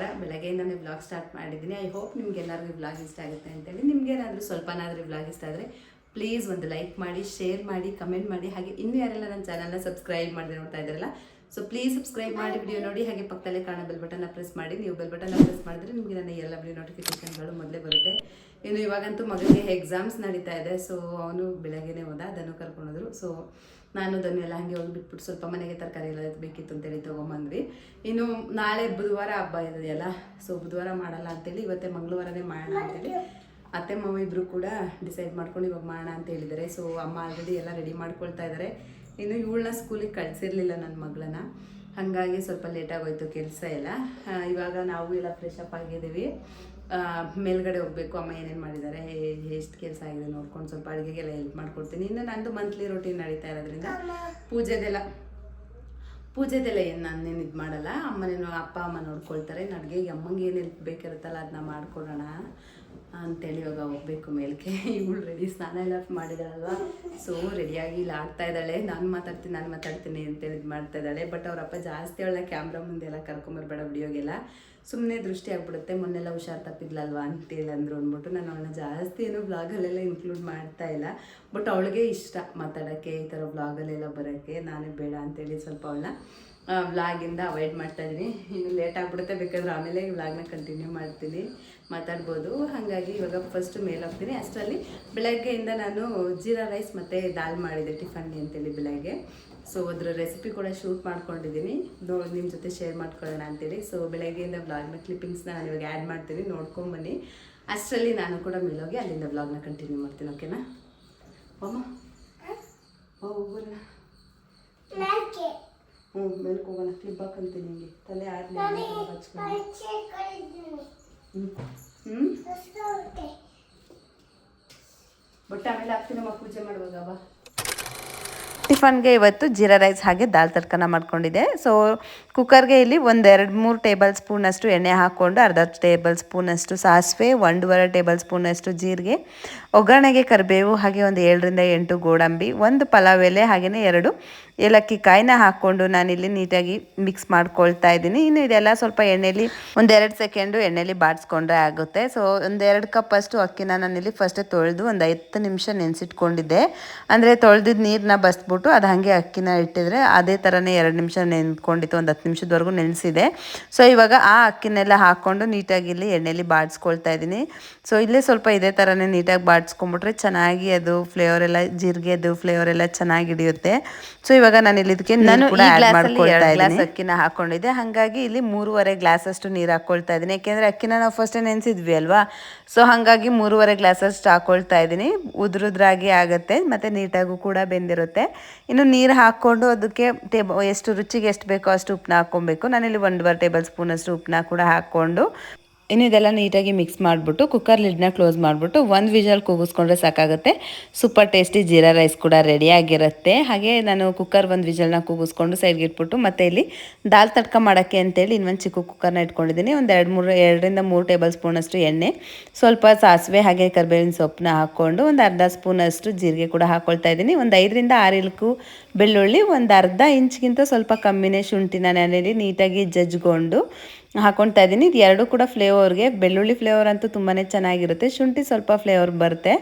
ಸೋಮವಾರ ಬೆಳಗ್ಗೆಯಿಂದನೇ blog start ಮಾಡಿದ್ದೀನಿ. ಐ ಹೋಪ್ ನಿಮ್ಗೆ ಎಲ್ಲರಿಗೂ ಬ್ಲಾಗ್ ಇಷ್ಟ ಆಗುತ್ತೆ ಅಂತೇಳಿ. ನಿಮ್ಗೇನಾದರೂ ಸ್ವಲ್ಪನಾದರೂ ವ್ಲಾಗ್ ಇಷ್ಟ ಆದರೆ ಪ್ಲೀಸ್ ಒಂದು ಲೈಕ್ ಮಾಡಿ ಶೇರ್ ಮಾಡಿ ಕಮೆಂಟ್ ಮಾಡಿ. ಹಾಗೆ ಇನ್ನೂ ಯಾರೆಲ್ಲ ನನ್ನ ಚಾನಲ್ನ ಸಬ್ಸ್ಕ್ರೈಬ್ ಮಾಡಿದೆ ನೋಡ್ತಾ ಇದ್ದಾರಲ್ಲ ಸೊ ಪ್ಲೀಸ್ ಸಬ್ಸ್ಕ್ರೈಬ್ ಮಾಡಿ ವಿಡಿಯೋ ನೋಡಿ. ಹಾಗೆ ಪಕ್ಕದಲ್ಲೇ ಕಾಣೋ ಬೆಲ್ ಬಟನ್ನ ಪ್ರೆಸ್ ಮಾಡಿ. ನೀವು ಬೆಲ್ ಬಟನ್ನ ಪ್ರೆಸ್ ಮಾಡಿದ್ರೆ ನಿಮಗೆ ನನ್ನ ಎಲ್ಲ ವಿಡಿಯೋ ನೋಟಿಫಿಕೇಶನ್ಗಳು ಮೊದಲೇ ಬರುತ್ತೆ. ಇನ್ನು ಇವಾಗಂತೂ ಮಗನಿಗೆ ಎಕ್ಸಾಮ್ಸ್ ನಡೀತಾ ಇದೆ ಸೊ ಅವನು ಬೆಳಗ್ಗೆನೇ ಹೋದ, ಅದನ್ನು ಕರ್ಕೊಂಡೋದ್ರು ಸೊ ನಾನು ಅದನ್ನೆಲ್ಲ ಹಂಗೆ ಬಿಟ್ಬಿಟ್ಟು ಸ್ವಲ್ಪ ಮನೆಗೆ ತರಕಾರಿ ಎಲ್ಲ ಬೇಕಿತ್ತು ಅಂತೇಳಿ ತೊಗೊಂಬಂದ್ವಿ. ಇನ್ನು ನಾಳೆ ಬುಧವಾರ ಹಬ್ಬ ಇದೆಯಲ್ಲ ಸೊ ಬುಧವಾರ ಮಾಡಲ್ಲ ಅಂತೇಳಿ ಇವತ್ತೇ ಮಂಗಳವಾರನೇ ಮಾಡೋಣ ಅಂತೇಳಿ ಅತ್ತೆ ಮಾವ ಇಬ್ಬರು ಕೂಡ ಡಿಸೈಡ್ ಮಾಡ್ಕೊಂಡು ಇವಾಗ ಮಾಡೋಣ ಅಂತ ಹೇಳಿದ್ದಾರೆ. ಸೊ ಅಮ್ಮ ಆಲ್ರೆಡಿ ಎಲ್ಲ ರೆಡಿ ಮಾಡ್ಕೊಳ್ತಾ ಇದ್ದಾರೆ. ಇನ್ನು ಇವಳನ್ನ ಸ್ಕೂಲಿಗೆ ಕಳಿಸಿರ್ಲಿಲ್ಲ ನನ್ನ ಮಗಳನ್ನ. ಹಾಗಾಗಿ ಸ್ವಲ್ಪ ಲೇಟ್ ಹೋಯ್ತು ಕೆಲಸ ಎಲ್ಲ. ಇವಾಗ ನಾವು ಎಲ್ಲ ಫ್ರೆಶ್ ಅಪ್ ಆಗಿದ್ದೀವಿ. ಮೇಲ್ಗಡೆ ಹೋಗಬೇಕು. ಅಮ್ಮ ಏನೇನು ಮಾಡಿದ್ದಾರೆ ಎಷ್ಟು ಕೆಲಸ ಆಗಿದೆ ನೋಡ್ಕೊಂಡು ಸ್ವಲ್ಪ ಅಡುಗೆಗೆಲ್ಲ ಹೆಲ್ಪ್ ಮಾಡ್ಕೊಡ್ತೀನಿ. ಇನ್ನು ನಂದು ಮಂತ್ಲಿ ರೊಟೀನ್ ನಡೀತಾ ಇರೋದ್ರಿಂದ ಪೂಜೆದೆಲ್ಲ ಪೂಜೆದೆಲ್ಲ ಏನು ನಾನೇನು ಇದು ಮಾಡಲ್ಲ. ಅಮ್ಮನೇನು ಅಪ್ಪ ಅಮ್ಮ ನೋಡ್ಕೊಳ್ತಾರೆ. ನನಗೆ ಅಮ್ಮಂಗೆ ಏನು ಹೆಲ್ಪ್ ಬೇಕಿರುತ್ತಲ್ಲ ಅದನ್ನ ಮಾಡ್ಕೊಡೋಣ. ಅಂತೇಳಿ ಇವಾಗ ಹೋಗ್ಬೇಕು ಮೇಲ್ಕೆ ಇವಳು ರೆಡಿ ಸ್ನಾನ ಎಲ್ಲ ಮಾಡಿದಾಳಲ್ವ? ಸೊ ರೆಡಿಯಾಗಿ ಇಲ್ಲಿ ಆಗ್ತಾ ಇದ್ದಾಳೆ. ನಾನು ಮಾತಾಡ್ತೀನಿ ನಾನು ಮಾತಾಡ್ತೀನಿ ಅಂತೇಳಿ ಇದು ಮಾಡ್ತಾ ಇದ್ದಾಳೆ. ಬಟ್ ಅವರಪ್ಪ ಜಾಸ್ತಿ ಅವಳ ಕ್ಯಾಮ್ರಾ ಮುಂದೆ ಎಲ್ಲ ಕರ್ಕೊಂಬರ್ಬೇಡ ವಿಡಿಯೋಗೆಲ್ಲ ಸುಮ್ಮನೆ ದೃಷ್ಟಿ ಆಗ್ಬಿಡುತ್ತೆ. ಮೊನ್ನೆಲ್ಲ ಹುಷಾರು ತಪ್ಪಿದ್ಲಲ್ವಾ ಅಂತೇಳಿ ಅಂದರು ಅಂದ್ಬಿಟ್ಟು ನಾನು ಅವಳನ್ನ ಜಾಸ್ತಿ ಏನು ವ್ಲಾಗಲ್ಲೆಲ್ಲ ಇನ್ಕ್ಲೂಡ್ ಮಾಡ್ತಾ ಇಲ್ಲ. ಬಟ್ ಅವಳಿಗೆ ಇಷ್ಟ ಮಾತಾಡೋಕ್ಕೆ, ಈ ಥರ ವ್ಲಾಗಲ್ಲೆಲ್ಲ ಬರೋಕ್ಕೆ. ನಾನೇ ಬೇಡ ಅಂತೇಳಿ ಸ್ವಲ್ಪ ಅವಳನ್ನ ವ್ಲಾಗಿಂದ ಅವಾಯ್ಡ್ ಮಾಡ್ತಾ ಇದ್ದೀನಿ ಇನ್ನು ಲೇಟ್ ಆಗ್ಬಿಡುತ್ತೆ, ಬೇಕಾದ್ರೆ ಆಮೇಲೆ ವ್ಲಾಗ್ನ ಕಂಟಿನ್ಯೂ ಮಾಡ್ತೀನಿ, ಮಾತಾಡ್ಬೋದು. ಹಾಗಾಗಿ ಇವಾಗ ಫಸ್ಟ್ ಮೇಲ್ ಹೋಗ್ತೀನಿ ಅಷ್ಟರಲ್ಲಿ ಬೆಳಗ್ಗೆಯಿಂದ ನಾನು ಜೀರಾ ರೈಸ್ ಮತ್ತು ದಾಲ್ ಮಾಡಿದೆ ಟಿಫನ್ಗೆ ಅಂತೇಳಿ ಬೆಳಗ್ಗೆ. ಸೊ ಅದ್ರ ರೆಸಿಪಿ ಕೂಡ ಶೂಟ್ ಮಾಡ್ಕೊಂಡಿದ್ದೀನಿ ನೋ ನಿಮ್ಮ ಜೊತೆ ಶೇರ್ ಮಾಡ್ಕೊಳ್ಳೋಣ ಅಂತೇಳಿ. ಸೊ ಬೆಳಗ್ಗೆಯಿಂದ ವ್ಲಾಗ್ನ ಕ್ಲಿಪ್ಪಿಂಗ್ಸ್ನ ನಾನು ಇವಾಗ ಆ್ಯಡ್ ಮಾಡ್ತೀನಿ. ನೋಡ್ಕೊಂಬನ್ನಿ ಅಷ್ಟರಲ್ಲಿ ನಾನು ಕೂಡ ಮೇಲೋಗಿ ಅಲ್ಲಿಂದ ವ್ಲಾಗ್ನ ಕಂಟಿನ್ಯೂ ಮಾಡ್ತೀನಿ ಓಕೆನಾ ಓಮ್ಮ ಹೋಗೋಣ ಹ್ಞೂ ಮೇಲ್ಕ್ ಹೋಗೋಣ ಕ್ಲಿಪ್ ಹಾಕಂತೀನಿ ನಿಮಗೆ ತಲೆ ಆದ್ಮೇಲೆ ಹಚ್ಕೊಂಡು ಹ್ಞೂ ಹ್ಞೂ ಬಟ್ ಆಮೇಲೆ ಹಾಕ್ತೀನಮ್ಮ ಪೂಜೆ ಮಾಡುವಾಗ ಬಾ. ಟಿಫನ್ಗೆ ಇವತ್ತು ಜೀರಾ ರೈಸ್ ಹಾಗೆ ದಾಲ್ ತರ್ಕನ ಮಾಡ್ಕೊಂಡಿದೆ ಸೊ ಕುಕ್ಕರ್ಗೆ ಇಲ್ಲಿ ಒಂದು ಎರಡು ಮೂರು ಟೇಬಲ್ ಸ್ಪೂನಷ್ಟು ಎಣ್ಣೆ ಹಾಕ್ಕೊಂಡು ಅರ್ಧ ಟೇಬಲ್ ಸ್ಪೂನಷ್ಟು ಸಾಸಿವೆ ಒಂದೂವರೆ ಟೇಬಲ್ ಸ್ಪೂನಷ್ಟು ಜೀರಿಗೆ ಒಗ್ಗರಣೆಗೆ ಕರಿಬೇವು ಹಾಗೆ ಒಂದು ಏಳರಿಂದ ಎಂಟು ಗೋಡಂಬಿ ಒಂದು ಪಲಾವ್ ಎಲೆ ಹಾಗೆಯೇ ಎರಡು ಏಲಕ್ಕಿ ಕಾಯಿನ ಹಾಕ್ಕೊಂಡು ನಾನಿಲ್ಲಿ ನೀಟಾಗಿ ಮಿಕ್ಸ್ ಮಾಡ್ಕೊಳ್ತಾ ಇದ್ದೀನಿ. ಇನ್ನು ಇದೆಲ್ಲ ಸ್ವಲ್ಪ ಎಣ್ಣೆಲಿ ಒಂದೆರಡು ಸೆಕೆಂಡು ಎಣ್ಣೆಲಿ ಬಾಡಿಸ್ಕೊಂಡ್ರೆ ಆಗುತ್ತೆ. ಸೊ ಒಂದೆರಡು ಕಪ್ ಅಷ್ಟು ಅಕ್ಕಿನ ನಾನಿಲ್ಲಿ ಫಸ್ಟೇ ತೊಳೆದು ಒಂದು ಐದು ನಿಮಿಷ ನೆನೆಸಿಟ್ಕೊಂಡಿದ್ದೆ. ಅಂದರೆ ತೊಳೆದಿದ್ದ ನೀರನ್ನ ಬಸ್ಬಿಟ್ಟು ಅದು ಹಾಗೆ ಅಕ್ಕಿನ ಇಟ್ಟಿದ್ರೆ ಅದೇ ಥರನೇ ಎರಡು ನಿಮಿಷ ನೆನ್ಕೊಂಡಿತ್ತು ಒಂದು ಹತ್ತು ನಿಮಿಷದವರೆಗೂ ನೆನೆಸಿದೆ. ಸೊ ಇವಾಗ ಆ ಅಕ್ಕಿನೆಲ್ಲ ಹಾಕ್ಕೊಂಡು ನೀಟಾಗಿ ಇಲ್ಲಿ ಎಣ್ಣೆಲಿ ಬಾಡಿಸ್ಕೊಳ್ತಾ ಇದ್ದೀನಿ. ಸೊ ಇಲ್ಲೇ ಸ್ವಲ್ಪ ಇದೇ ಥರನೇ ನೀಟಾಗಿ ಬಾಡಿಸ್ಕೊಂಬಿಟ್ರೆ ಚೆನ್ನಾಗಿ ಅದು ಫ್ಲೇವರ್ ಎಲ್ಲ, ಜೀರಿಗೆ ಅದು ಫ್ಲೇವರ್ ಎಲ್ಲ ಚೆನ್ನಾಗಿ ಹಿಡಿಯುತ್ತೆ. ಸೊ ಇವಾಗ ನಾನು ಇಲ್ಲಿ ಇದಕ್ಕೆ ನಾನು ಗ್ಲಾಸ್ ಅಕ್ಕಿನ ಹಾಕೊಂಡಿದ್ದೆ. ಹಾಗಾಗಿ ಇಲ್ಲಿ ಮೂರುವರೆ ಗ್ಲಾಸ್ ಅಷ್ಟು ನೀರು ಹಾಕೊಳ್ತಾ ಇದ್ದೀನಿ. ಯಾಕೆಂದ್ರೆ ಅಕ್ಕಿನ ನಾವು ಫಸ್ಟ್ ನೆನೆಸಿದ್ವಿ ಅಲ್ವಾ? ಸೊ ಹಾಗಾಗಿ ಮೂರುವರೆ ಗ್ಲಾಸ್ ಅಷ್ಟು ಹಾಕೊಳ್ತಾ ಇದ್ದೀನಿ. ಉದ್ರುದ್ರಾಗಿ ಆಗುತ್ತೆ ಮತ್ತೆ ನೀಟಾಗೂ ಕೂಡ ಬೆಂದಿರುತ್ತೆ. ಇನ್ನು ನೀರು ಹಾಕೊಂಡು ಅದಕ್ಕೆ ಟೇಬ ಎಷ್ಟು ರುಚಿಗೆ ಎಷ್ಟು ಬೇಕೋ ಅಷ್ಟು ಉಪ್ಪನ್ನ ಹಾಕೊಬೇಕು ನಾನಿಲ್ಲಿ ಒಂದೂವರೆ ಟೇಬಲ್ ಸ್ಪೂನ್ ಅಷ್ಟು ಉಪ್ಪನ್ನ ಕೂಡ ಹಾಕ್ಕೊಂಡು ಇನ್ನು ಇದೆಲ್ಲ ನೀಟಾಗಿ ಮಿಕ್ಸ್ ಮಾಡಿಬಿಟ್ಟು ಕುಕ್ಕರ್ ಲಿಡ್ನ ಕ್ಲೋಸ್ ಮಾಡಿಬಿಟ್ಟು ಒಂದು ವಿಜಲ್ ಕೂಗಿಸ್ಕೊಂಡ್ರೆ ಸಾಕಾಗುತ್ತೆ. ಸೂಪರ್ ಟೇಸ್ಟಿ ಜೀರಾ ರೈಸ್ ಕೂಡ ರೆಡಿಯಾಗಿರುತ್ತೆ ಹಾಗೆ ನಾನು ಕುಕ್ಕರ್ ಒಂದು ವಿಜಲ್ನ ಕೂಗಿಸ್ಕೊಂಡು ಸೈಡ್ಗೆ ಇಟ್ಬಿಟ್ಟು ಮತ್ತೆ ಇಲ್ಲಿ ದಾಲ್ ತಡ್ಕ ಮಾಡೋಕ್ಕೆ ಅಂತೇಳಿ ಇನ್ನೊಂದು ಚಿಕ್ಕ ಕುಕ್ಕರ್ನ ಇಟ್ಕೊಂಡಿದ್ದೀನಿ. ಒಂದು ಎರಡು ಮೂರು, ಎರಡರಿಂದ ಮೂರು ಟೇಬಲ್ ಸ್ಪೂನಷ್ಟು ಎಣ್ಣೆ, ಸ್ವಲ್ಪ ಸಾಸಿವೆ ಹಾಗೆ ಕರಿಬೇವಿನ ಸೊಪ್ಪನ್ನ ಹಾಕ್ಕೊಂಡು ಒಂದು ಅರ್ಧ ಸ್ಪೂನಷ್ಟು ಜೀರಿಗೆ ಕೂಡ ಹಾಕ್ಕೊಳ್ತಾ ಇದ್ದೀನಿ. ಒಂದು ಐದರಿಂದ ಆರು ಇಲ್ಕು ಬೆಳ್ಳುಳ್ಳಿ, ಒಂದು ಅರ್ಧ ಇಂಚ್ಗಿಂತ ಸ್ವಲ್ಪ ಕಮ್ಮಿನೇ ಶುಂಠಿನ ನಾನೇಲಿ ನೀಟಾಗಿ ಜಜ್ಕೊಂಡು ಹಾಕ್ಕೊಳ್ತಾ ಇದ್ದೀನಿ. ಇದು ಎರಡು ಕೂಡ ಫ್ಲೇವರ್ಗೆ. ಬೆಳ್ಳುಳ್ಳಿ ಫ್ಲೇವರ್ ಅಂತೂ ತುಂಬಾ ಚೆನ್ನಾಗಿರುತ್ತೆ. ಶುಂಠಿ ಸ್ವಲ್ಪ ಫ್ಲೇವರ್ ಬರುತ್ತೆ.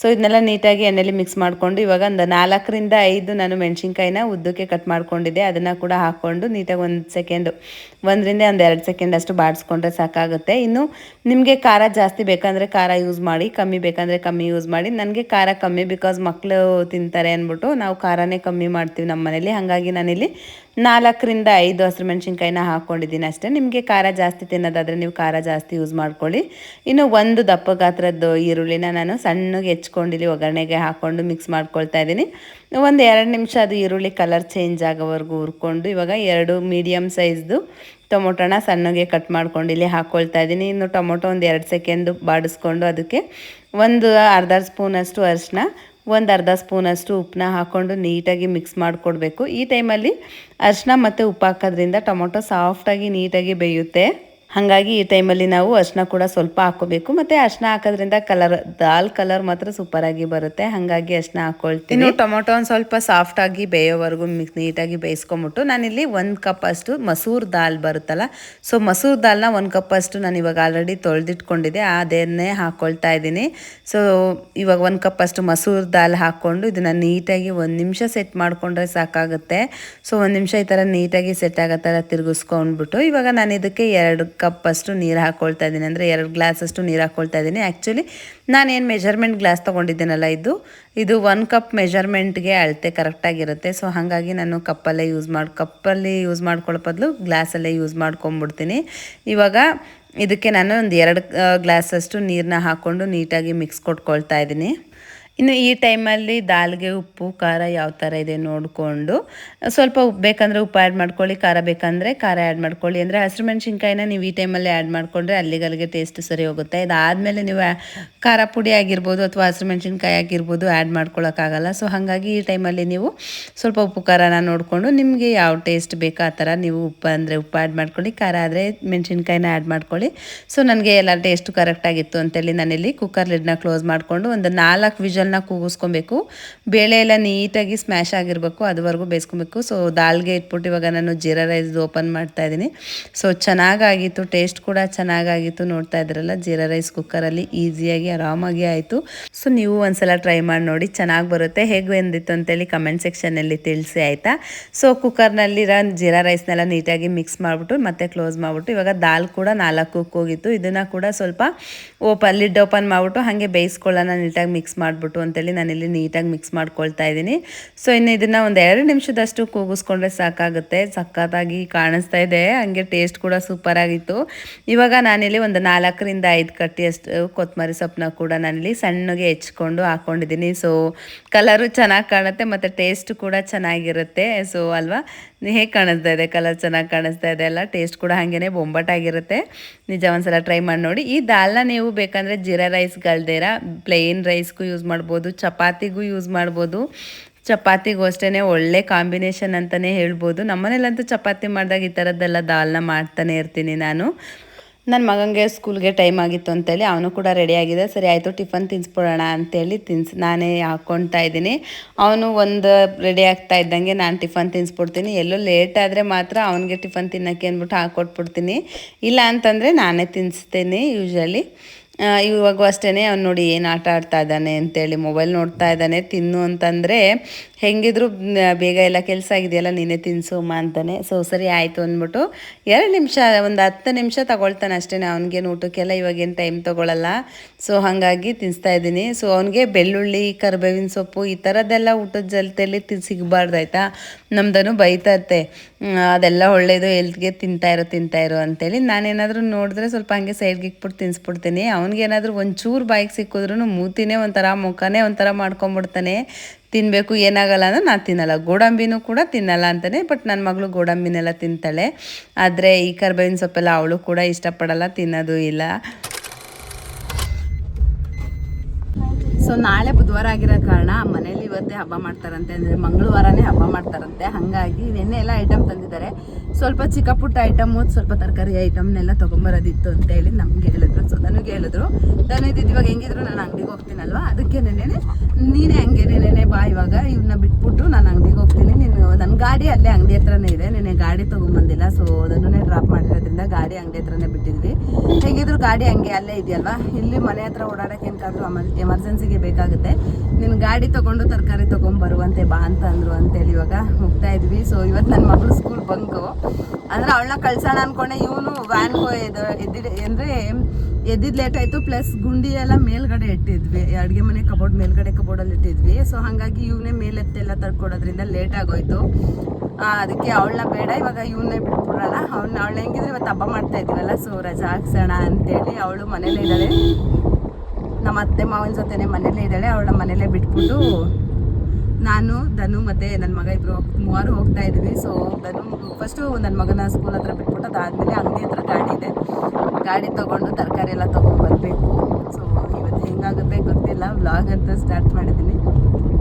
ಸೊ, ಇದನ್ನೆಲ್ಲ ನೀಟಾಗಿ ಎಣ್ಣೆಲಿ ಮಿಕ್ಸ್ ಮಾಡಿಕೊಂಡು ಇವಾಗ ಒಂದು ನಾಲ್ಕರಿಂದ ಐದು ನಾನು ಮೆಣಸಿನ್ಕಾಯಿನ ಉದ್ದಕ್ಕೆ ಕಟ್ ಮಾಡ್ಕೊಂಡಿದ್ದೆ. ಅದನ್ನು ಕೂಡ ಹಾಕ್ಕೊಂಡು ನೀಟಾಗಿ ಒಂದು ಸೆಕೆಂಡು, ಒಂದರಿಂದ ಒಂದು ಎರಡು ಸೆಕೆಂಡ್ ಅಷ್ಟು ಬಾಡಿಸ್ಕೊಂಡ್ರೆ ಸಾಕಾಗುತ್ತೆ. ಇನ್ನು ನಿಮಗೆ ಖಾರ ಜಾಸ್ತಿ ಬೇಕಂದರೆ ಖಾರ ಯೂಸ್ ಮಾಡಿ, ಕಮ್ಮಿ ಬೇಕಂದರೆ ಕಮ್ಮಿ ಯೂಸ್ ಮಾಡಿ. ನನಗೆ ಖಾರ ಕಮ್ಮಿ ಬಿಕಾಸ್ ಮಕ್ಕಳು ತಿಂತಾರೆ ಅಂದ್ಬಿಟ್ಟು ನಾವು ಖಾರನೇ ಕಮ್ಮಿ ಮಾಡ್ತೀವಿ ನಮ್ಮ ಮನೇಲಿ ಹಾಗಾಗಿ ನಾನಿಲ್ಲಿ ನಾಲ್ಕರಿಂದ ಐದು ಹಸಿರು ಮೆಣಸಿನ್ಕಾಯಿನ ಹಾಕ್ಕೊಂಡಿದ್ದೀನಿ ಅಷ್ಟೇ. ನಿಮಗೆ ಖಾರ ಜಾಸ್ತಿ ತಿನ್ನೋದಾದರೆ ನೀವು ಖಾರ ಜಾಸ್ತಿ ಯೂಸ್ ಮಾಡ್ಕೊಳ್ಳಿ. ಇನ್ನು ಒಂದು ದಪ್ಪ ಗಾತ್ರದ್ದು ಈರುಳ್ಳಿನ ನಾನು ಸಣ್ಣಗೆ ಹೆಚ್ಕೊಂಡಿಲ್ಲಿ ಒಗ್ಗರಣೆಗೆ ಹಾಕ್ಕೊಂಡು ಮಿಕ್ಸ್ ಮಾಡ್ಕೊಳ್ತಾ ಇದ್ದೀನಿ. ಒಂದು ಎರಡು ನಿಮಿಷ ಅದು ಈರುಳ್ಳಿ ಕಲರ್ ಚೇಂಜ್ ಆಗೋವರೆಗೂ ಹುರ್ಕೊಂಡು ಇವಾಗ ಎರಡು ಮೀಡಿಯಮ್ ಸೈಜ್ದು ಟೊಮೊಟೊನ ಸಣ್ಣಗೆ ಕಟ್ ಮಾಡ್ಕೊಂಡು ಇಲ್ಲಿ ಹಾಕ್ಕೊಳ್ತಾ ಇದ್ದೀನಿ. ಇನ್ನು ಟೊಮೊಟೊ ಒಂದು ಎರಡು ಸೆಕೆಂಡು ಬಾಡಿಸ್ಕೊಂಡು ಅದಕ್ಕೆ ಒಂದು ಅರ್ಧ ಸ್ಪೂನಷ್ಟು ಅರಿಶಿನ ಒಂದು ಅರ್ಧ ಸ್ಪೂನಷ್ಟು ಉಪ್ಪನ್ನ ಹಾಕ್ಕೊಂಡು ನೀಟಾಗಿ ಮಿಕ್ಸ್ ಮಾಡಿಕೊಡ್ಬೇಕು. ಈ ಟೈಮಲ್ಲಿ ಅರಿಶಿನ ಮತ್ತು ಉಪ್ಪು ಹಾಕೋದ್ರಿಂದ ಟೊಮೊಟೊ ಸಾಫ್ಟಾಗಿ ನೀಟಾಗಿ ಬೇಯುತ್ತೆ. ಹಾಗಾಗಿ ಈ ಟೈಮಲ್ಲಿ ನಾವು ಅರ್ಶಿನ ಕೂಡ ಸ್ವಲ್ಪ ಹಾಕೋಬೇಕು ಮತ್ತು ಅರ್ಶಿನ ಹಾಕೋದ್ರಿಂದ ಕಲರ್ ದಾಲ್ ಕಲರ್ ಮಾತ್ರ ಸೂಪರಾಗಿ ಬರುತ್ತೆ. ಹಾಗಾಗಿ ಅರ್ಶಿನ ಹಾಕ್ಕೊಳ್ತೀನಿ ಇನ್ನು ಟೊಮೊಟೊ ಒಂದು ಸ್ವಲ್ಪ ಸಾಫ್ಟಾಗಿ ಬೇಯೋವರೆಗೂ ಮಿಕ್ಸ್ ನೀಟಾಗಿ ಬೇಯಿಸ್ಕೊಂಬಿಟ್ಟು ನಾನಿಲ್ಲಿ ಒಂದು ಕಪ್ ಅಷ್ಟು ಮಸೂರ್ ದಾಲ್ ಬರುತ್ತಲ್ಲ ಸೊ ಮಸೂರ್ ದಾಲ್ನ ಒಂದು ಕಪ್ ಅಷ್ಟು ನಾನು ಇವಾಗ ಆಲ್ರೆಡಿ ತೊಳೆದಿಟ್ಕೊಂಡಿದ್ದೆ ಅದನ್ನೇ ಹಾಕೊಳ್ತಾ ಇದ್ದೀನಿ. ಸೊ ಇವಾಗ ಒಂದು ಕಪ್ ಅಷ್ಟು ಮಸೂರ್ ದಾಲ್ ಹಾಕ್ಕೊಂಡು ಇದನ್ನು ನೀಟಾಗಿ ಒಂದು ನಿಮಿಷ ಸೆಟ್ ಮಾಡಿಕೊಂಡ್ರೆ ಸಾಕಾಗುತ್ತೆ. ಸೊ ಒಂದು ನಿಮಿಷ ಈ ಥರ ನೀಟಾಗಿ ಸೆಟ್ ಆಗೋ ಥರ ತಿರುಗಿಸ್ಕೊಂಡ್ಬಿಟ್ಟು ಇವಾಗ ನಾನು ಇದಕ್ಕೆ ಎರಡು ಕಪ್ ಅಷ್ಟು ನೀರು ಹಾಕ್ಕೊಳ್ತಾ ಇದ್ದೀನಿ. ಅಂದರೆ ಎರಡು ಗ್ಲಾಸ್ ಅಷ್ಟು ನೀರು ಹಾಕ್ಕೊಳ್ತಾ ಇದ್ದೀನಿ. ಆ್ಯಕ್ಚುಲಿ ನಾನೇನು ಮೆಜರ್ಮೆಂಟ್ ಗ್ಲಾಸ್ ತೊಗೊಂಡಿದ್ದೀನಲ್ಲ ಇದು? ಇದು ಒನ್ ಕಪ್ ಮೆಜರ್ಮೆಂಟ್ಗೆ ಅಳತೆ ಕರೆಕ್ಟಾಗಿರುತ್ತೆ ಸೊ ಹಾಗಾಗಿ ನಾನು ಕಪ್ಪಲ್ಲೇ ಯೂಸ್ ಮಾಡಿ ಕಪ್ಪಲ್ಲಿ ಯೂಸ್ ಮಾಡ್ಕೊಳ್ಳೋ ಬದಲು ಗ್ಲಾಸಲ್ಲೇ ಯೂಸ್ ಮಾಡ್ಕೊಂಬಿಡ್ತೀನಿ ಇವಾಗ ಇದಕ್ಕೆ ನಾನು ಒಂದು ಎರಡು ಗ್ಲಾಸಷ್ಟು ನೀರನ್ನ ಹಾಕ್ಕೊಂಡು ನೀಟಾಗಿ ಮಿಕ್ಸ್ ಕೊಟ್ಕೊಳ್ತಾ ಇದ್ದೀನಿ. ಇನ್ನು ಈ ಟೈಮಲ್ಲಿ ದಾಲ್ಗೆ ಉಪ್ಪು, ಖಾರ ಯಾವ ಥರ ಇದೆ ನೋಡಿಕೊಂಡು, ಸ್ವಲ್ಪ ಉಪ್ಪು ಬೇಕಂದರೆ ಉಪ್ಪು ಆ್ಯಡ್ ಮಾಡ್ಕೊಳ್ಳಿ, ಖಾರ ಬೇಕಂದರೆ ಖಾರ ಆ್ಯಡ್ ಮಾಡ್ಕೊಳ್ಳಿ. ಅಂದರೆ ಹಸಿರು ಮೆಣಸಿನ್ಕಾಯಿನ ನೀವು ಈ ಟೈಮಲ್ಲಿ ಆ್ಯಡ್ ಮಾಡಿಕೊಂಡ್ರೆ ಅಲ್ಲಿಗಲ್ಲಿಗೆ ಟೇಸ್ಟ್ ಸರಿ ಹೋಗುತ್ತೆ. ಇದಾದಮೇಲೆ ನೀವು ಖಾರ ಪುಡಿ ಆಗಿರ್ಬೋದು ಅಥವಾ ಹಸಿರು ಮೆಣಸಿನ್ಕಾಯಿ ಆಗಿರ್ಬೋದು ಆ್ಯಡ್ ಮಾಡ್ಕೊಳ್ಳೋಕ್ಕಾಗಲ್ಲ ಸೊ ಹಾಗಾಗಿ ಈ ಟೈಮಲ್ಲಿ ನೀವು ಸ್ವಲ್ಪ ಉಪ್ಪು, ಖಾರನ ನೋಡಿಕೊಂಡು ನಿಮಗೆ ಯಾವ ಟೇಸ್ಟ್ ಬೇಕೋ ಆ ಥರ ನೀವು ಉಪ್ಪು ಅಂದರೆ ಉಪ್ಪು ಆ್ಯಡ್ ಮಾಡ್ಕೊಳ್ಳಿ, ಖಾರ ಆದರೆ ಮೆಣಸಿನ್ಕಾಯಿನ ಆ್ಯಡ್ ಮಾಡ್ಕೊಳ್ಳಿ. ಸೊ ನನಗೆ ಎಲ್ಲ ಟೇಸ್ಟು ಕರೆಕ್ಟಾಗಿತ್ತು ಅಂತೇಳಿ ನಾನಿಲ್ಲಿ ಕುಕ್ಕರ್ ಲಿಡ್ನ ಕ್ಲೋಸ್ ಮಾಡಿಕೊಂಡು ಒಂದು ನಾಲ್ಕು ವಿಷಲ್ನ ಕೂಗಿಸ್ಕೊಬೇಕು. ಬೇಳೆ ಎಲ್ಲ ನೀಟಾಗಿ ಸ್ಮ್ಯಾಶ್ ಆಗಿರಬೇಕು, ಅದುವರೆಗೂ ಬೇಯಿಸ್ಕೊಬೇಕು. ಸೊ ದಾಲ್ಗೆ ಇಟ್ಬಿಟ್ಟು ಇವಾಗ ನಾನು ಜೀರಾ ರೈಸ್ ಓಪನ್ ಮಾಡ್ತಾ ಇದ್ದೀನಿ. ಸೊ ಚೆನ್ನಾಗಾಗಿತ್ತು ಟೇಸ್ಟ್ ಕೂಡ ಚೆನ್ನಾಗಾಗಿತ್ತು ನೋಡ್ತಾ ಇದ್ರಲ್ಲ, ಜೀರಾ ರೈಸ್ ಕುಕ್ಕರಲ್ಲಿ ಈಸಿಯಾಗಿ ಆರಾಮಾಗಿ ಆಯಿತು. ಸೊ ನೀವು ಒಂದ್ಸಲ ಟ್ರೈ ಮಾಡಿ ನೋಡಿ, ಚೆನ್ನಾಗಿ ಬರುತ್ತೆ. ಹೇಗೆ ಬಂದಿತ್ತು ಅಂತೇಳಿ ಕಮೆಂಟ್ ಸೆಕ್ಷನಲ್ಲಿ ತಿಳಿಸಿ, ಆಯಿತಾ? ಸೊ ಕುಕ್ಕರ್ನಲ್ಲಿರೋ ಜೀರಾ ರೈಸ್ನೆಲ್ಲ ನೀಟಾಗಿ ಮಿಕ್ಸ್ ಮಾಡಿಬಿಟ್ಟು, ಮತ್ತೆ ಕ್ಲೋಸ್ ಮಾಡಿಬಿಟ್ಟು, ಇವಾಗ ದಾಲ್ ಕೂಡ ನಾಲ್ಕು ಹೋಗಿತ್ತು ಇದನ್ನು ಕೂಡ ಸ್ವಲ್ಪ ಓಪನ್ ಲಿಡ್ ಓಪನ್ ಮಾಡಿಬಿಟ್ಟು, ಹಾಗೆ ಬೇಯಿಸ್ಕೊಳ್ಳೋಣ, ನೀಟಾಗಿ ಮಿಕ್ಸ್ ಮಾಡಿಬಿಟ್ಟು. ಅಂತೇಳಿ ನಾನಿಲ್ಲಿ ನೀಟಾಗಿ ಮಿಕ್ಸ್ ಮಾಡ್ಕೊಳ್ತಾ ಇದ್ದೀನಿ. ಸೊ ಇನ್ನು ಇದನ್ನು ಒಂದು ಎರಡು ನಿಮಿಷದಷ್ಟು ಕೂಗಿಸ್ಕೊಂಡ್ರೆ ಸಾಕಾಗುತ್ತೆ. ಸಖತ್ತಾಗಿ ಕಾಣಿಸ್ತಾ ಇದೆ. ಹಂಗೆ ಟೇಸ್ಟ್ ಕೂಡ ಸೂಪರ್ ಆಗಿತ್ತು. ಇವಾಗ ನಾನಿಲ್ಲಿ ಒಂದು ನಾಲ್ಕರಿಂದ ಐದು ಕಟ್ಟಿಯಷ್ಟು ಕೊತ್ತಂಬರಿ ಸೊಪ್ಪನ್ನ ಕೂಡ ನಾನಿಲ್ಲಿ ಸಣ್ಣಗೆ ಹೆಚ್ಕೊಂಡು ಹಾಕ್ಕೊಂಡಿದ್ದೀನಿ ಸೊ ಕಲರು ಚೆನ್ನಾಗಿ ಕಾಣುತ್ತೆ ಮತ್ತು ಟೇಸ್ಟ್ ಕೂಡ ಚೆನ್ನಾಗಿರುತ್ತೆ. ಸೊ ಅಲ್ವಾ? ಹೇಗೆ ಕಾಣಿಸ್ತಾ ಇದೆ? ಕಲರ್ ಚೆನ್ನಾಗಿ ಕಾಣಿಸ್ತಾ ಇದೆ ಅಲ್ಲ? ಟೇಸ್ಟ್ ಕೂಡ ಹಾಗೇ ಬೊಂಬಟಾಗಿರುತ್ತೆ. ನಿಜ ಒಂದ್ಸಲ ಟ್ರೈ ಮಾಡಿ ನೋಡಿ. ಈ ದಾಲ್ನ ನೀವು ಬೇಕಂದರೆ ಜೀರಾ ರೈಸ್ಗಳ್ದೇರ ಪ್ಲೇನ್ ರೈಸ್ಗೂ ಯೂಸ್ ಮಾಡ್ಬೋದು. ಚಪಾತಿಗೂ ಯೂಸ್ ಮಾಡ್ಬೋದು. ಚಪಾತಿಗೂ ಅಷ್ಟೇ ಒಳ್ಳೆ ಕಾಂಬಿನೇಷನ್ ಅಂತಲೇ ಹೇಳ್ಬೋದು. ನಮ್ಮನೇಲಂತೂ ಚಪಾತಿ ಮಾಡಿದಾಗ ಈ ಥರದ್ದೆಲ್ಲ ದಾಲ್ನ ಮಾಡ್ತಾನೆ ಇರ್ತೀನಿ ನಾನು. ನನ್ನ ಮಗನಿಗೆ ಸ್ಕೂಲ್ಗೆ ಟೈಮ್ ಆಗಿತ್ತು ಅಂತೇಳಿ ಅವನು ಕೂಡ ರೆಡಿ ಆಗಿದೆ. ಸರಿ, ಆಯಿತು ಟಿಫನ್ ತಿನ್ಸ್ಬಿಡೋಣ ಅಂತೇಳಿ ತಿನ್ಸ್, ನಾನೇ ಹಾಕ್ಕೊಳ್ತಾ ಇದ್ದೀನಿ. ಅವನು ಒಂದು ರೆಡಿ ಆಗ್ತಾ ಇದ್ದಂಗೆ ನಾನು ಟಿಫನ್ ತಿನ್ಸ್ಬಿಡ್ತೀನಿ. ಎಲ್ಲೋ ಲೇಟ್ ಆದರೆ ಮಾತ್ರ ಅವನಿಗೆ ಟಿಫನ್ ತಿನ್ನೋಕ್ಕೆ ಅಂದ್ಬಿಟ್ಟು ಹಾಕ್ಕೊಟ್ಬಿಡ್ತೀನಿ ಇಲ್ಲ ಅಂತಂದರೆ ನಾನೇ ತಿನ್ನಿಸ್ತೀನಿ ಯೂಶ್ವಲಿ ಇವಾಗೂ ಅಷ್ಟೇ ಅವ್ನು ನೋಡಿ ಏನು ಆಟ ಆಡ್ತಾ ಇದ್ದಾನೆ ಅಂತೇಳಿ ಮೊಬೈಲ್ ನೋಡ್ತಾ ಇದ್ದಾನೆ. ತಿನ್ನು ಅಂತಂದರೆ ಹೆಂಗಿದ್ರು ಬೇಗ ಎಲ್ಲ ಕೆಲಸ ಆಗಿದೆಯಲ್ಲ ನೀನೇ ತಿನ್ಸು ಅಮ್ಮ ಅಂತಾನೆ. ಸೊ ಸರಿ ಆಯಿತು ಅಂದ್ಬಿಟ್ಟು ಎರಡು ನಿಮಿಷ ಒಂದು ಹತ್ತು ನಿಮಿಷ ತಗೊಳ್ತಾನೆ ಅಷ್ಟೇ ಅವ್ನಿಗೇನು ಊಟಕ್ಕೆಲ್ಲ ಇವಾಗೇನು ಟೈಮ್ ತೊಗೊಳಲ್ಲ. ಸೊ ಹಾಗಾಗಿ ತಿನ್ನಿಸ್ತಾ ಇದ್ದೀನಿ. ಸೊ ಅವನಿಗೆ ಬೆಳ್ಳುಳ್ಳಿ ಕರಿಬೇವಿನ ಸೊಪ್ಪು ಈ ಥರದ್ದೆಲ್ಲ ಊಟದ ಜೊತೆಯಲ್ಲಿ ತಿ ಸಿಗಬಾರ್ದು ಆಯಿತಾ? ನಮ್ದನು ಬೈತಾ ಇರ್ತೆ ಹ್ಮ್, ಅದೆಲ್ಲ ಒಳ್ಳೆಯದು ಹೆಲ್ತ್ಗೆ ತಿಂತಾ ಇರೋ ತಿಂತಾ ಇರೋ ಅಂತೇಳಿ ನಾನೇನಾದರೂ ನೋಡಿದ್ರೆ ಸ್ವಲ್ಪ ಹಂಗೆ ಸೈಡ್ಗೆ ಇಕ್ಬಿಟ್ಟು ತಿನ್ನಿಸ್ಬಿಡ್ತೀನಿ ಅವ್ನಿಗೇನಾದರೂ ಒಂಚೂರು ಬಾಯಿಗೆ ಸಿಕ್ಕಿದ್ರೂ ಮೂತಿನೇ ಒಂಥರ ಮುಖನೇ ಒಂಥರ ಮಾಡ್ಕೊಂಬಿಡ್ತಾನೆ. ತಿನ್ನಬೇಕು ಏನಾಗಲ್ಲ ಅಂದರೆ ನಾನು ತಿನ್ನಲ್ಲ. ಗೋಡಂಬಿನೂ ಕೂಡ ತಿನ್ನಲ್ಲ ಅಂತಲೇ ಬಟ್ ನನ್ನ ಮಗಳು ಗೋಡಂಬಿನೆಲ್ಲ ತಿಂತಾಳೆ. ಆದರೆ ಈ ಕರ್ಬೇವಿನ ಸೊಪ್ಪೆಲ್ಲ ಅವಳು ಕೂಡ ಇಷ್ಟಪಡಲ್ಲ, ತಿನ್ನೋದು ಇಲ್ಲ. ಸೊ ನಾಳೆ ಬುಧವಾರ ಆಗಿರೋ ಕಾರಣ ಮನೇಲಿ ಇವತ್ತೇ ಹಬ್ಬ ಮಾಡ್ತಾರಂತೆ. ಅಂದರೆ ಮಂಗಳವಾರನೇ ಹಬ್ಬ ಮಾಡ್ತಾರಂತೆ. ಹಾಗಾಗಿ ನಿನ್ನೆ ಎಲ್ಲ ಐಟಮ್ ತಂದಿದ್ದಾರೆ. ಸ್ವಲ್ಪ ಚಿಕ್ಕ ಪುಟ್ಟ ಐಟಮು ಸ್ವಲ್ಪ ತರಕಾರಿ ಐಟಮ್ನೆಲ್ಲ ತೊಗೊಂಬರೋದಿತ್ತು ಅಂತ ಹೇಳಿ ನಮ್ಗೆ ಹೇಳಿದ್ರು. ಸೊ ನನಗೆ ಹೇಳಿದ್ರು. ಇದ್ದಿದ್ದು ಇವಾಗ ಹೆಂಗಿದ್ರು ನಾನು ಅಂಗಡಿಗೆ ಹೋಗ್ತೀನಲ್ವ? ಅದಕ್ಕೆ ನೆನೆ ನೀನೇ ಹಂಗೆ ನೆನೆ ಬಾ ಇವಾಗ. ಇವನ್ನ ಬಿಟ್ಬಿಟ್ಟು ನಾನು ಅಂಗಡಿಗೆ ಹೋಗ್ತೀನಿ. ನೀನು ನನ್ನ ಗಾಡಿ ಅಲ್ಲೇ ಅಂಗಡಿ ಹತ್ರನೇ ಇದೆ. ನೆನೆ ಗಾಡಿ ತೊಗೊಂಬಂದಿಲ್ಲ. ಸೊ ಅದನ್ನೇ ಡ್ರಾಪ್ ಮಾಡಿರೋದ್ರಿಂದ ಗಾಡಿ ಅಂಗಡಿ ಹತ್ರನೇ ಬಿಟ್ಟಿದ್ವಿ. ಹೇಗಿದ್ರು ಗಾಡಿ ಹಂಗೆ ಅಲ್ಲೇ ಇದೆಯಲ್ವಾ? ಇಲ್ಲಿ ಮನೆ ಹತ್ರ ಓಡಾಡಕ್ಕೆ ಏನಾದ್ರು ಎಮರ್ಜೆನ್ಸಿಗೆ ಬೇಕಾಗುತ್ತೆ. ನಿನ್ನ ಗಾಡಿ ತಗೊಂಡು ತರಕಾರಿ ತೊಗೊಂಡ್ ಬರುವಂತೆ ಬಾ ಅಂತ ಅಂದ್ರು ಅಂತೇಳಿ ಇವಾಗ ಹೋಗ್ತಾ ಇದ್ವಿ. ಸೊ ಇವತ್ತು ನನ್ನ ಮಗಳು ಸ್ಕೂಲ್ ಬಂಕು ಅಂದ್ರೆ ಅವಳನ್ನ ಕಳ್ಸೋಣ ಅನ್ಕೊಂಡೆ. ಇವನು ವ್ಯಾನ್ಗೂ ಎದ್ದು ಎದ್ದಿದ್, ಅಂದರೆ ಎದ್ದಿದ್ದು ಲೇಟ್ ಆಯ್ತು. ಪ್ಲಸ್ ಗುಂಡಿ ಎಲ್ಲ ಮೇಲ್ಗಡೆ ಇಟ್ಟಿದ್ವಿ. ಅಡುಗೆ ಮನೆ ಕಬೋರ್ಡ್ ಮೇಲ್ಗಡೆ ಕಬೋರ್ಡಲ್ಲಿ ಇಟ್ಟಿದ್ವಿ. ಸೊ ಹಾಗಾಗಿ ಇವನೇ ಮೇಲೆತ್ತೆಲ್ಲ ತರ್ಕೊಡೋದ್ರಿಂದ ಲೇಟ್ ಆಗೋಯ್ತು. ಅದಕ್ಕೆ ಅವಳನ್ನ ಬೇಡ. ಇವಾಗ ಇವನ್ನೇ ಬಿಟ್ಬಿಡೋಣ. ಅವ್ನ ಅವಳು ಹೆಂಗಿದ್ರೆ ಇವತ್ತು ಹಬ್ಬ ಮಾಡ್ತಾ ಇದ್ದೀವಲ್ಲ. ಸೊ ರಜಾ ಹಾಕ್ಸೋಣ ಅಂತೇಳಿ ಅವಳು ಮನೇಲೇ ಇದ್ದಾಳೆ. ನಮ್ಮ ಅತ್ತೆ ಮಾವನ ಜೊತೆನೆ ಮನೇಲೇ ಇದ್ದಾಳೆ ಅವಳ ಮನೇಲೇ ಬಿಟ್ಬಿಟ್ಟು ನಾನು, ಧನು ಮತ್ತೆ ನನ್ನ ಮಗ ಹೋಗ್- ಮೂವರು ಹೋಗ್ತಾ ಇದ್ವಿ. ಸೊ ಧನು ಫಸ್ಟು ನನ್ನ ಮಗನ ಸ್ಕೂಲ್ ಹತ್ರ ಬಿಟ್ಬಿಟ್ಟು ಅದಾದಮೇಲೆ ಅಂಗಡಿ ಹತ್ರ ಗಾಡಿ ಇದೆ. ಗಾಡಿ ತೊಗೊಂಡು ತರಕಾರಿ ಎಲ್ಲ ತೊಗೊಂಡು ಬರಬೇಕು ಸೊ ಇವತ್ತು ಹೆಂಗಾಗುತ್ತೆ ಗೊತ್ತಿಲ್ಲ ವ್ಲಾಗ್ ಅಂತ ಸ್ಟಾರ್ಟ್ ಮಾಡಿದ್ದೀನಿ.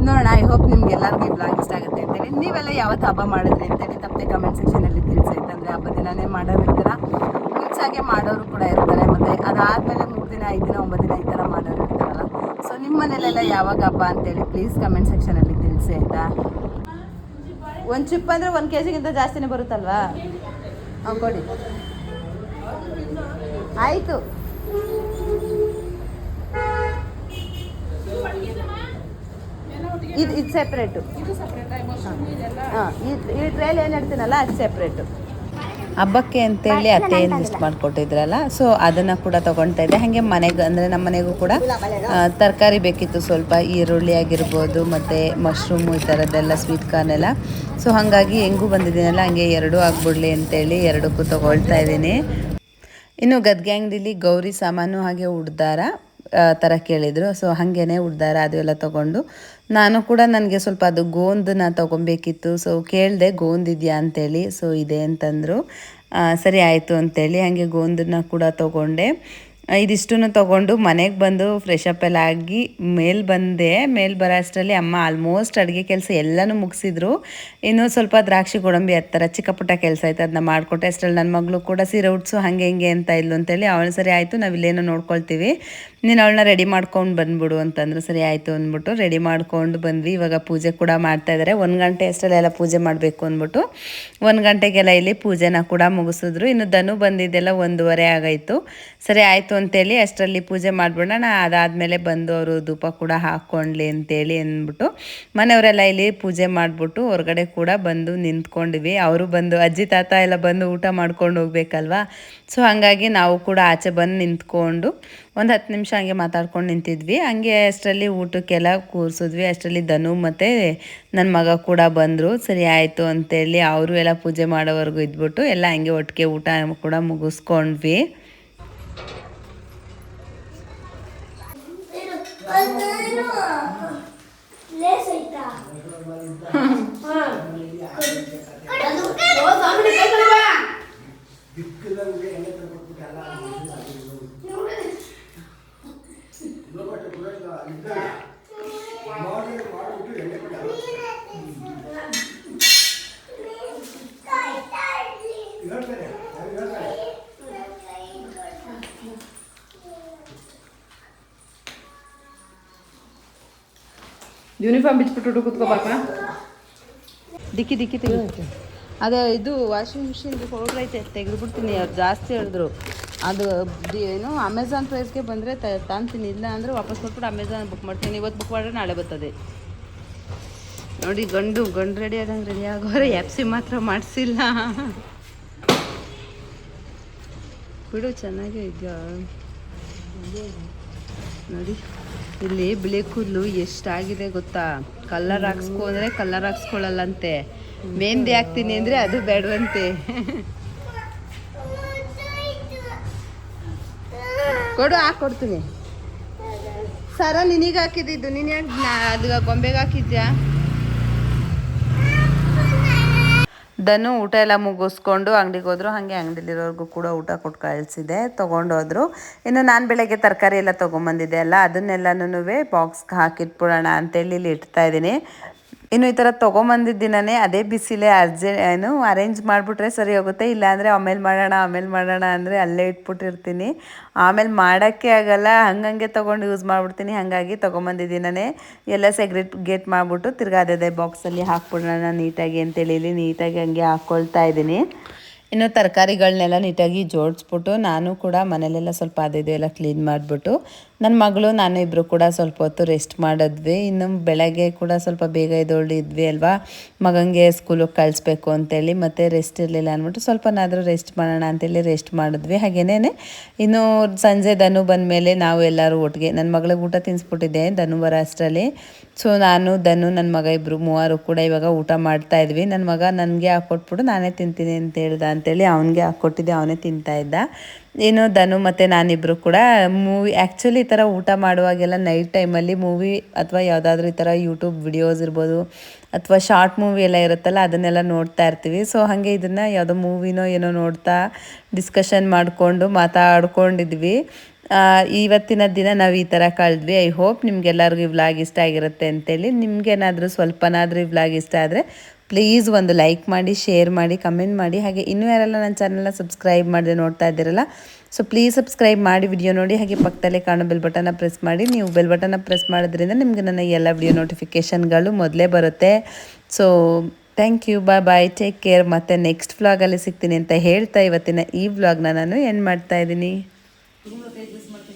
ನೋಡೋಣ ಐ ಹೋಪ್ ನಿಮ್ಗೆ ಎಲ್ಲರಿಗೂ ಈ ವ್ಲಾಗ್ ಇಷ್ಟ ಆಗುತ್ತೆ ಅಂತೇಳಿ. ನೀವೆಲ್ಲ ಯಾವತ್ತು ಹಬ್ಬ ಮಾಡಿದ್ರಿ ಅಂತೇಳಿ ತಪ್ಪದೆ ಕಮೆಂಟ್ ಸೆಕ್ಷನಲ್ಲಿ ತಿಳಿಸಿ. ಅಂತಂದ್ರೆ ಹಬ್ಬ ದಿನನೇ ಮಾಡೋದಿರ್ತೀರ ಮುಂಚಾಗೆ ಮಾಡೋರು ಕೂಡ ಇರ್ತಾರೆ. ಮತ್ತು ಅದಾದಮೇಲೆ ಮೂರು ದಿನ, ಐದು ದಿನ, ಒಂಬತ್ತು ದಿನ ಈ ಥರ ಮಾಡೋರು ಇರ್ತಾರಲ್ಲ ಸೊ ನಿಮ್ಮ ಮನೇಲೆಲ್ಲ ಯಾವಾಗ ಹಬ್ಬ ಅಂತೇಳಿ ಪ್ಲೀಸ್ ಕಮೆಂಟ್ ಸೆಕ್ಷನಲ್ಲಿ ತಿಳಿಸಿ ಆಯಿತಾ? ಒಂದು ಚಿಪ್ ಅಂದರೆ ಒಂದು ಕೆ ಜಿಗಿಂತ ಜಾಸ್ತಿನೇ ಬರುತ್ತಲ್ವಾ? ಹಾಂ ಕೊಡಿ. ಆಯಿತು. ಇದು ಇದು ಸೆಪ್ರೇಟು ಹಾಂ. ಈ ಟ್ರೇಲ್ ಏನು ಇಡ್ತೀನಲ್ಲ ಅದು ಸೆಪ್ರೇಟು ಹಬ್ಬಕ್ಕೆ ಅಂತೇಳಿ ಅತ್ತೆ ಏನು ಲಿಸ್ಟ್ ಮಾಡಿಕೊಟ್ಟಿದ್ರಲ್ಲ ಸೊ ಅದನ್ನು ಕೂಡ ತೊಗೊಳ್ತಾ ಇದ್ದೆ ಹಾಗೆ ಮನೆಗೆ ಅಂದರೆ ನಮ್ಮ ಮನೆಗೂ ಕೂಡ ತರಕಾರಿ ಬೇಕಿತ್ತು ಸ್ವಲ್ಪ ಈರುಳ್ಳಿ ಆಗಿರ್ಬೋದು ಮತ್ತು ಮಶ್ರೂಮು ಈ ಥರದ್ದೆಲ್ಲ ಸ್ವೀಟ್ ಕಾರ್ನ್ ಎಲ್ಲ. ಸೊ ಹಾಗಾಗಿ ಹೆಂಗೂ ಬಂದಿದ್ದೀನಲ್ಲ ಹಂಗೆ ಎರಡೂ ಆಗ್ಬಿಡ್ಲಿ ಅಂತೇಳಿ ಎರಡಕ್ಕೂ ತೊಗೊಳ್ತಾ ಇದ್ದೀನಿ. ಇನ್ನು ಗದ್ಗೆ ಅಂಗಡಿಲಿ ಗೌರಿ ಸಾಮಾನು ಹಾಗೆ ಉಡ್ದಾರ. ಥರ ಕೇಳಿದರು. ಸೊ ಹಾಗೇನೆ ಉಡ್ದಾರ, ಅದು ಎಲ್ಲ ತೊಗೊಂಡು. ನಾನು ಕೂಡ ನನಗೆ ಸ್ವಲ್ಪ ಅದು ಗೋಂದನ್ನ ತೊಗೊಬೇಕಿತ್ತು. ಸೊ ಕೇಳಿದೆ, ಗೋಂದಿದೆಯಾ ಅಂತೇಳಿ. ಸೊ ಇದೆ ಅಂತಂದರು. ಸರಿ ಆಯಿತು ಅಂತೇಳಿ ಹಾಗೆ ಗೋಂದನ್ನ ಕೂಡ ತೊಗೊಂಡೆ. ಇದಿಷ್ಟನ್ನು ತೊಗೊಂಡು ಮನೆಗೆ ಬಂದು ಫ್ರೆಶ್ ಅಪ್ ಎಲ್ಲ ಆಗಿ ಮೇಲ್ ಬಂದೆ. ಮೇಲ್ ಬರೋ ಅಷ್ಟರಲ್ಲಿ ಅಮ್ಮ ಆಲ್ಮೋಸ್ಟ್ ಅಡುಗೆ ಕೆಲಸ ಎಲ್ಲನೂ ಮುಗಿಸಿದ್ರು. ಇನ್ನೂ ಸ್ವಲ್ಪ ದ್ರಾಕ್ಷಿ ಗೋಡಂಬಿ ಹತ್ತಿರ ಚಿಕ್ಕ ಪುಟ್ಟ ಕೆಲಸ ಆಯ್ತು ಅದನ್ನ ಮಾಡಿಕೊಟ್ಟೆ. ಅಷ್ಟರಲ್ಲಿ ನನ್ನ ಮಗಳು ಕೂಡ ಸೀರೆ ಉಡ್ಸು, ಹಾಗೆ ಹಿಂಗೆ ಅಂತ ಇಲ್ಲು ಅಂತೇಳಿ ಅವಳು ಸರಿ ಆಯಿತು, ನಾವು ಇಲ್ಲೇನೋ ನೋಡ್ಕೊಳ್ತೀವಿ. ನೀನು ಅವಳನ್ನ ರೆಡಿ ಮಾಡ್ಕೊಂಡು ಬಂದ್ಬಿಡು ಅಂತಂದ್ರು ಸರಿ ಆಯಿತು ಅಂದ್ಬಿಟ್ಟು ರೆಡಿ ಮಾಡ್ಕೊಂಡು ಬಂದ್ವಿ. ಇವಾಗ ಪೂಜೆ ಕೂಡ ಮಾಡ್ತಾ ಇದ್ದಾರೆ ಒಂದು ಗಂಟೆ ಅಷ್ಟರಲ್ಲೆಲ್ಲ ಪೂಜೆ ಮಾಡಬೇಕು ಅಂದ್ಬಿಟ್ಟು ಒಂದು ಗಂಟೆಗೆಲ್ಲ ಇಲ್ಲಿ ಪೂಜೆನ ಕೂಡ ಮುಗಿಸಿದ್ರು. ಇನ್ನು ದನು ಬಂದಿದ್ದೆಲ್ಲ ಒಂದೂವರೆ ಆಗಾಯಿತು. ಸರಿ ಆಯಿತು ಅಂತೇಳಿ ಅಷ್ಟರಲ್ಲಿ ಪೂಜೆ ಮಾಡಿಬಿಡೋಣ. ಅದಾದಮೇಲೆ ಬಂದು ಅವರು ಧೂಪ ಕೂಡ ಹಾಕ್ಕೊಂಡ್ಲಿ ಅಂತೇಳಿ ಅಂದ್ಬಿಟ್ಟು ಮನೆಯವರೆಲ್ಲ ಇಲ್ಲಿ ಪೂಜೆ ಮಾಡಿಬಿಟ್ಟು ಹೊರಗಡೆ ಕೂಡ ಬಂದು ನಿಂತ್ಕೊಂಡ್ವಿ. ಅವರು ಬಂದು, ಅಜ್ಜಿ, ತಾತ ಎಲ್ಲ ಬಂದು ಊಟ ಮಾಡ್ಕೊಂಡು ಹೋಗ್ಬೇಕಲ್ವಾ? ಸೊ ಹಾಗಾಗಿ ನಾವು ಕೂಡ ಆಚೆ ಬಂದು ನಿಂತ್ಕೊಂಡು ಒಂದು ಹತ್ತು ನಿಮಿಷ ಹಂಗೆ ಮಾತಾಡ್ಕೊಂಡು ನಿಂತಿದ್ವಿ. ಹಂಗೆ ಅಷ್ಟರಲ್ಲಿ ಊಟಕ್ಕೆಲ್ಲ ಕೂರಿಸಿದ್ವಿ. ಅಷ್ಟರಲ್ಲಿ ಧನು ಮತ್ತು ನನ್ನ ಮಗ ಕೂಡ ಬಂದರು. ಸರಿ ಆಯಿತು ಅಂತೇಳಿ ಅವರು ಎಲ್ಲ ಪೂಜೆ ಮಾಡೋವರೆಗೂ ಇದ್ಬಿಟ್ಟು ಎಲ್ಲ ಹಂಗೆ ಒಟ್ಟಿಗೆ ಊಟ ಕೂಡ ಮುಗಿಸ್ಕೊಂಡ್ವಿ. ದಿಕ್ಕದಲ್ಲಿ ಯೂನಿಫಾರ್ಮ್ ಬಿಚ್ಬಿಟ್ಟು ಕೂತ್ಕೋಬಾಕ ದಿಕ್ಕಿ ದಿಕ್ಕಿ ತೆಗೆದೈತೆ ಅದು ಇದು ವಾಷಿಂಗ್ ಮಿಷಿನ್ ಹೋಗ್ರೈತೆ ತೆಗೆದುಬಿಡ್ತೀನಿ, ಅವ್ರು ಜಾಸ್ತಿ ಹೇಳಿದ್ರು. ಅದು ಏನು ಅಮೆಝಾನ್ ಪ್ರೈಸ್ಗೆ ಬಂದರೆ ತಾಂತೀನಿ, ಇಲ್ಲ ಅಂದರೆ ವಾಪಸ್ ಕೊಟ್ಬಿಟ್ಟು ಅಮೆಝಾನ್ ಬುಕ್ ಮಾಡ್ತೀನಿ. ಇವತ್ತು ಬುಕ್ ಮಾಡಿದ್ರೆ ನಾಳೆ ಬರ್ತದೆ. ನೋಡಿ, ಗಂಡು ಗಂಡು ರೆಡಿ ಆದಂಗೆ ರೆಡಿ ಆಗೋರೆ ಎಫ್ ಸಿ ಮಾತ್ರ ಮಾಡಿಸಿಲ್ಲ. ಬಿಡು, ಚೆನ್ನಾಗೇ ಇದೆಯಾ? ನೋಡಿ. ಇಲ್ಲಿ ಬಿಳಿ ಕೂದಲು ಎಷ್ಟಾಗಿದೆ ಗೊತ್ತಾ? ಕಲ್ಲರ್ ಹಾಕ್ಸ್ಕೊ ಅಂದ್ರೆ ಕಲ್ಲರ್ ಹಾಕ್ಸ್ಕೊಳ್ಳಲ್ಲಂತೆ. ಮೆಹಂದಿ ಹಾಕ್ತೀನಿ ಅಂದರೆ ಅದು ಬೇಡವಂತೆ. ಕೊಡು ಹಾಕ್ಕೊಡ್ತೀನಿ ಸರ, ನಿನಗೆ ಹಾಕಿದ್ದು ನೀನು ಅದು ಗೊಂಬೆಗೆ ಹಾಕಿದ್ಯಾ? ಧನು ಊಟ ಎಲ್ಲ ಮುಗಿಸ್ಕೊಂಡು ಅಂಗಡಿಗೆ ಹೋದ್ರು. ಹಾಗೆ ಅಂಗಡಿಲಿರೋರ್ಗು ಕೂಡ ಊಟ ಕೊಟ್ಟು ಕಳಿಸಿದೆ, ತೊಗೊಂಡೋದ್ರು. ಇನ್ನು ನಾನು ಬೆಳಗ್ಗೆ ತರಕಾರಿ ಎಲ್ಲ ತೊಗೊಂಬಂದಿದ್ದೆ ಅಲ್ಲ ಅದನ್ನೆಲ್ಲನೂ ಬಾಕ್ಸ್ಗೆ ಹಾಕಿಟ್ಬಿಡೋಣ ಅಂತೇಳಿ ಇಲ್ಲಿ ಇಡ್ತಾ ಇದ್ದೀನಿ. ಇನ್ನು ಈ ಥರ ತೊಗೊಂಬಂದಿದ್ದ ಅದೇ ಬಿಸಿಲೇ ಅರ್ಜೆ, ಏನು ಅರೇಂಜ್ ಮಾಡಿಬಿಟ್ರೆ ಸರಿ ಹೋಗುತ್ತೆ. ಇಲ್ಲಾಂದರೆ ಆಮೇಲೆ ಮಾಡೋಣ ಆಮೇಲೆ ಮಾಡೋಣ ಅಂದರೆ ಅಲ್ಲೇ ಇಟ್ಬಿಟ್ಟಿರ್ತೀನಿ. ಆಮೇಲೆ ಮಾಡೋಕ್ಕೆ ಆಗಲ್ಲ, ಹಂಗಂಗೆ ತೊಗೊಂಡು ಯೂಸ್ ಮಾಡಿಬಿಡ್ತೀನಿ. ಹಾಗಾಗಿ ತೊಗೊಂಬಂದಿದ್ದೀನೇ ಎಲ್ಲ ಸೆಗ್ರೆಟ್ ಗೇಟ್ ಮಾಡಿಬಿಟ್ಟು ತಿರ್ಗಾ ಅದೇ ಬಾಕ್ಸಲ್ಲಿ ಹಾಕ್ಬಿಡೋಣ ನೀಟಾಗಿ ಅಂತೇಳಿ ನೀಟಾಗಿ ಹಂಗೆ ಹಾಕ್ಕೊಳ್ತಾ ಇದ್ದೀನಿ. ಇನ್ನು ತರಕಾರಿಗಳನ್ನೆಲ್ಲ ನೀಟಾಗಿ ಜೋಡಿಸ್ಬಿಟ್ಟು ನಾನು ಕೂಡ ಮನೇಲೆಲ್ಲ ಸ್ವಲ್ಪ ಅದಿದೆ ಎಲ್ಲ ಕ್ಲೀನ್ ಮಾಡಿಬಿಟ್ಟು ನನ್ನ ಮಗಳು, ನಾನು ಇಬ್ಬರು ಕೂಡ ಸ್ವಲ್ಪ ಹೊತ್ತು ರೆಸ್ಟ್ ಮಾಡಿದ್ವಿ. ಇನ್ನು ಬೆಳಗ್ಗೆ ಕೂಡ ಸ್ವಲ್ಪ ಬೇಗ ಎದ್ದೊಳ್ಳಿದ್ವಿ ಅಲ್ವಾ? ಮಗನಿಗೆ ಸ್ಕೂಲಿಗೆ ಕಳಿಸ್ಬೇಕು ಅಂತೇಳಿ ಮತ್ತೆ ರೆಸ್ಟ್ ಇರಲಿಲ್ಲ ಅಂದ್ಬಿಟ್ಟು ಸ್ವಲ್ಪನಾದರೂ ರೆಸ್ಟ್ ಮಾಡೋಣ ಅಂತೇಳಿ ರೆಸ್ಟ್ ಮಾಡಿದ್ವಿ. ಹಾಗೇನೇ ಇನ್ನು ಸಂಜೆ ಧನು ಬಂದಮೇಲೆ ನಾವು ಎಲ್ಲರೂ ಒಟ್ಟಿಗೆ ನನ್ನ ಮಗಳಿಗೆ ಊಟ ತಿನ್ನಿಸ್ಬಿಟ್ಟಿದ್ದೆ ಧನು ಬರೋ ಅಷ್ಟರಲ್ಲಿ. ಸೊ ನಾನು, ಧನು ನನ್ನ ಮಗ ಇಬ್ಬರು ಮೂವರು ಕೂಡ ಇವಾಗ ಊಟ ಮಾಡ್ತಾ ಇದ್ವಿ. ನನ್ನ ಮಗ ನನಗೆ ಹಾಕ್ಕೊಟ್ಬಿಟ್ಟು ನಾನೇ ತಿಂತೀನಿ ಅಂತ ಹೇಳ್ದ ಅಂತೇಳಿ ಅವನಿಗೆ ಹಾಕ್ಕೊಟ್ಟಿದ್ದೆ ಅವನೇ ತಿಂತಾ ಇದ್ದ. ಏನು ಧನು ಮತ್ತು ನಾನಿಬ್ಬರು ಕೂಡ ಮೂವಿ ಆ್ಯಕ್ಚುಲಿ ಈ ಥರ ಊಟ ಮಾಡುವಾಗೆಲ್ಲ ನೈಟ್ ಟೈಮಲ್ಲಿ ಮೂವಿ ಅಥವಾ ಯಾವುದಾದ್ರೂ ಈ ಥರ ಯೂಟ್ಯೂಬ್ ವಿಡಿಯೋಸ್ ಇರ್ಬೋದು ಅಥವಾ ಶಾರ್ಟ್ ಮೂವಿ ಎಲ್ಲ ಇರುತ್ತಲ್ಲ, ಅದನ್ನೆಲ್ಲ ನೋಡ್ತಾ ಇರ್ತೀವಿ. ಸೊ ಹಾಗೆ ಇದನ್ನು ಯಾವುದೋ ಮೂವಿನೋ ಏನೋ ನೋಡ್ತಾ ಡಿಸ್ಕಷನ್ ಮಾಡಿಕೊಂಡು ಮಾತಾಡ್ಕೊಂಡಿದ್ವಿ. ಇವತ್ತಿನ ದಿನ ನಾವು ಈ ಥರ ಕಳೆದ್ವಿ. ಐ ಹೋಪ್ ನಿಮಗೆಲ್ಲರಿಗೂ ಈ ವ್ಲಾಗ್ ಇಷ್ಟ ಆಗಿರುತ್ತೆ ಅಂತೇಳಿ. ನಿಮಗೇನಾದರೂ ಸ್ವಲ್ಪನಾದರೂ ಈ ವ್ಲಾಗ್ ಇಷ್ಟ ಆದರೆ ಪ್ಲೀಸ್ ಒಂದು ಲೈಕ್ ಮಾಡಿ ಶೇರ್ ಮಾಡಿ ಕಮೆಂಟ್ ಮಾಡಿ. ಹಾಗೆ ಇನ್ನೂ ಯಾರೆಲ್ಲ ನನ್ನ ಚಾನಲ್ನ ಸಬ್ಸ್ಕ್ರೈಬ್ ಮಾಡದೆ ನೋಡ್ತಾ ಇದ್ದೀರಲ್ಲ ಸೊ ಪ್ಲೀಸ್ ಸಬ್ಸ್ಕ್ರೈಬ್ ಮಾಡಿ ವಿಡಿಯೋ ನೋಡಿ. ಹಾಗೆ ಪಕ್ಕದಲ್ಲೇ ಕಾಣೋ ಬೆಲ್ ಬಟನ್ನ ಪ್ರೆಸ್ ಮಾಡಿ. ನೀವು ಬೆಲ್ ಬಟನ್ನ ಪ್ರೆಸ್ ಮಾಡೋದ್ರಿಂದ ನಿಮಗೆ ನನ್ನ ಎಲ್ಲ ವಿಡಿಯೋ ನೋಟಿಫಿಕೇಷನ್ಗಳು ಮೊದಲೇ ಬರುತ್ತೆ. So thank you bye bye take care ಮತ್ತು ನೆಕ್ಸ್ಟ್ ವ್ಲಾಗಲ್ಲಿ ಸಿಗ್ತೀನಿ ಅಂತ ಹೇಳ್ತಾ ಇವತ್ತಿನ ಈ ವ್ಲಾಗ್ನ ನಾನು ಏನು ಮಾಡ್ತಾ ಇದ್ದೀನಿ. Todo mundo acredita nesse.